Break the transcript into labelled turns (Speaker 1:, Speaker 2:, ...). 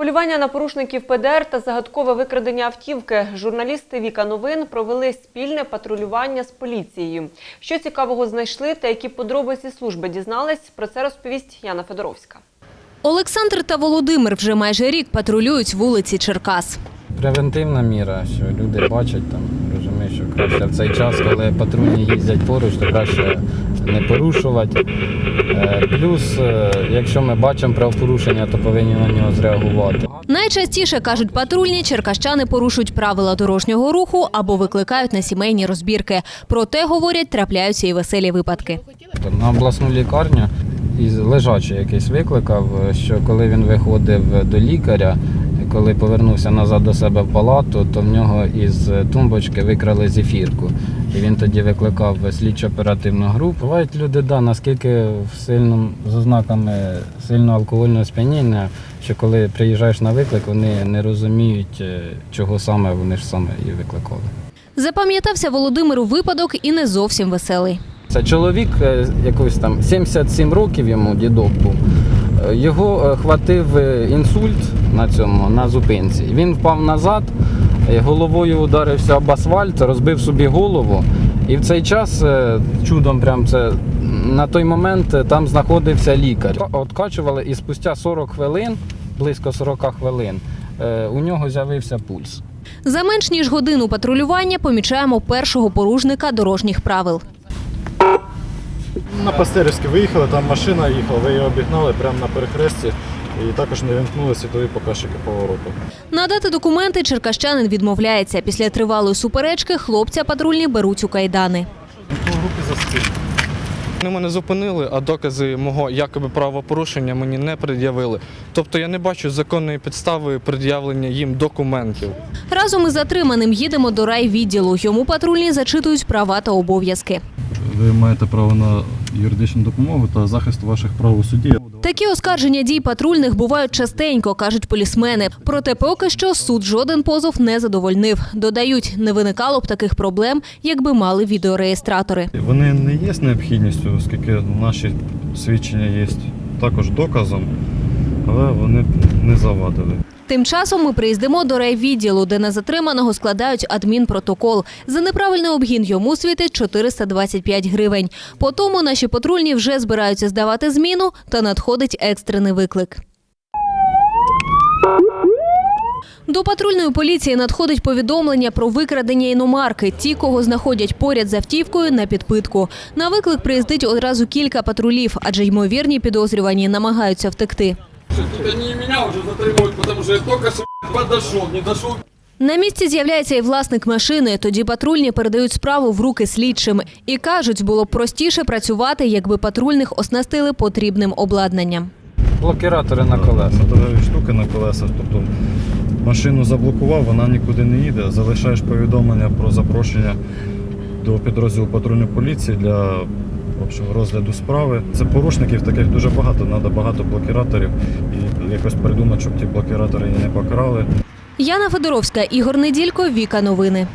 Speaker 1: Полювання на порушників ПДР та загадкове викрадення автівки. Журналісти Віка Новин провели спільне патрулювання з поліцією. Що цікавого знайшли та які подробиці служби дізнались, про це розповість Яна Федоровська.
Speaker 2: Олександр та Володимир вже майже рік патрулюють вулиці Черкас.
Speaker 3: Превентивна міра, що люди бачать там, що краще в цей час, коли патрульні їздять поруч, то краще не порушувати. Е, Плюс, е, якщо ми бачимо правопорушення, то повинні на нього зреагувати.
Speaker 2: Найчастіше, кажуть патрульні, черкащани порушують правила дорожнього руху або викликають на сімейні розбірки. Проте, говорять, трапляються і веселі випадки.
Speaker 3: На обласну лікарню і лежачий якийсь викликав, що коли він виходив до лікаря, коли повернувся назад до себе в палату, то в нього із тумбочки викрали зефірку. І він тоді викликав слідчо-оперативну групу. Бувають люди, да, наскільки в сильному, з ознаками сильного алкогольного сп'яніння, що коли приїжджаєш на виклик, вони не розуміють, е, чого саме вони ж саме і викликали.
Speaker 2: Запам'ятався Володимиру випадок і не зовсім веселий.
Speaker 3: Це чоловік, е, якось там 77 років йому дідок був. Його е, хватив е, інсульт на цьому на зупинці. Він впав назад, е, головою ударився об асфальт, розбив собі голову. І в цей час чудом, прям це на той момент там знаходився лікар. Откачували і спустя 40 хвилин, близько 40 хвилин, у нього з'явився пульс.
Speaker 2: За менш ніж годину патрулювання помічаємо першого порушника дорожніх правил.
Speaker 4: На Пастерівське виїхали, там машина їхала, ви її обігнали прямо на перехресті і також не вимкнули світові показчики повороту.
Speaker 2: Надати документи черкащанин відмовляється. Після тривалої суперечки хлопця патрульні беруть у кайдани.
Speaker 4: Руки за спину.
Speaker 5: Вони мене зупинили, а докази мого якоби правопорушення мені не пред'явили. Тобто я не бачу законної підстави пред'явлення їм документів.
Speaker 2: Разом із затриманим їдемо до райвідділу. Йому патрульні зачитують права та обов'язки.
Speaker 6: Ви маєте право на юридичну допомогу та захист ваших прав у суді.
Speaker 2: Такі оскарження дій патрульних бувають частенько, кажуть полісмени. Проте поки що суд жоден позов не задовольнив. Додають, не виникало б таких проблем, якби мали відеореєстратори.
Speaker 4: Вони не є необхідністю, оскільки наші свідчення є також доказом, але вони не завадили.
Speaker 2: Тим часом ми приїздимо до райвідділу, де на затриманого складають адмінпротокол. За неправильний обгін йому світить 425 гривень. По тому наші патрульні вже збираються здавати зміну та надходить екстрений виклик. До патрульної поліції надходить повідомлення про викрадення іномарки. Ті, кого знаходять поряд з автівкою, на підпитку. На виклик приїздить одразу кілька патрулів, адже ймовірні підозрювані намагаються втекти.
Speaker 7: Они меня уже затримують, потому что я только что подошел, не дошел
Speaker 2: На місці з'являється і власник машини. Тоді патрульні передають справу в руки слідчим і кажуть, було б простіше працювати, якби патрульних оснастили потрібним обладнанням.
Speaker 3: Блокіратори на колесах.
Speaker 4: Металеві штуки на колесах, тобто машину заблокував, вона нікуди не їде. Залишаєш повідомлення про запрошення до підрозділу патрульної поліції для в общем, розгляду справи. Це порушників таких дуже багато, треба багато блокіраторів і якось придумати, щоб ті блокіратори не покарали.
Speaker 2: Яна Федоровська, Ігор Неділько, Віка Новини.